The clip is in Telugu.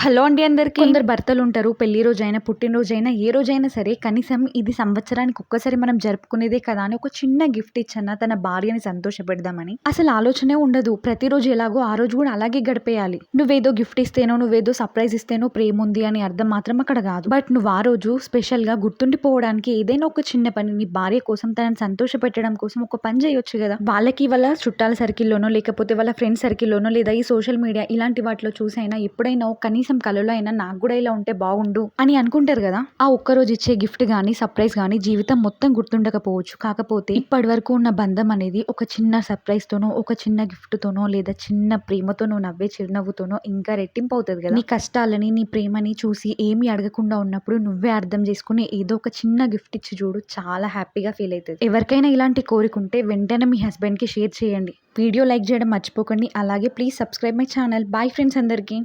హలో అండి అందరికీ. కొందరు భర్తలు ఉంటారు పెళ్ళి రోజైనా పుట్టినరోజైనా ఏ రోజైనా సరే కనీసం ఇది సంవత్సరానికి ఒక్కసారి మనం జరుపుకునేదే కదా అని ఒక చిన్న గిఫ్ట్ ఇచ్చన్న తన భార్యని సంతోషపెడదామని. అసలు ఆలోచనే ఉండదు ప్రతిరోజు ఎలాగో ఆ రోజు కూడా అలాగే గడిపేయాలి. నువ్వేదో గిఫ్ట్ ఇస్తేనో నువ్వేదో సర్ప్రైజ్ ఇస్తేనో ప్రేమ ఉంది అని అర్థం మాత్రం అక్కడ కాదు. బట్ నువ్వు ఆ రోజు స్పెషల్గా గుర్తుండిపోవడానికి ఏదైనా ఒక చిన్న పని నీ భార్య కోసం తనని సంతోష పెట్టడం కోసం ఒక పని చేయొచ్చు కదా. వాళ్ళకి వాళ్ళ చుట్టాల సర్కిల్లోనో లేకపోతే వాళ్ళ ఫ్రెండ్ సర్కిల్లోనో లేదా ఈ సోషల్ మీడియా ఇలాంటి వాటిలో చూసైనా ఎప్పుడైనా కనీసం కలలో అయినా నాకు కూడా ఇలా ఉంటే బాగుండు అని అనుకుంటారు కదా. ఆ ఒక్క రోజు ఇచ్చే గిఫ్ట్ కానీ సర్ప్రైజ్ కానీ జీవితం మొత్తం గుర్తుండకపోవచ్చు. కాకపోతే ఇప్పటి వరకు ఉన్న బంధం అనేది ఒక చిన్న సర్ప్రైజ్ తోనో ఒక చిన్న గిఫ్ట్ తోనో లేదా చిన్న ప్రేమతోనో నవ్వే చిరునవ్వుతోనో ఇంకా రెట్టింపు అవుతుంది కదా. నీ కష్టాలని నీ ప్రేమని చూసి ఏమీ అడగకుండా ఉన్నప్పుడు నువ్వే అర్థం చేసుకుని ఏదో ఒక చిన్న గిఫ్ట్ ఇచ్చి చూడు చాలా హ్యాపీగా ఫీల్ అవుతుంది ఎవరికైనా ఇలాంటి కోరికుంటే వెంటనే మీ హస్బెండ్కి షేర్ చేయండి. వీడియో లైక్ చేయడం మర్చిపోకండి. అలాగే please subscribe my channel. Bye friends అందరికీ.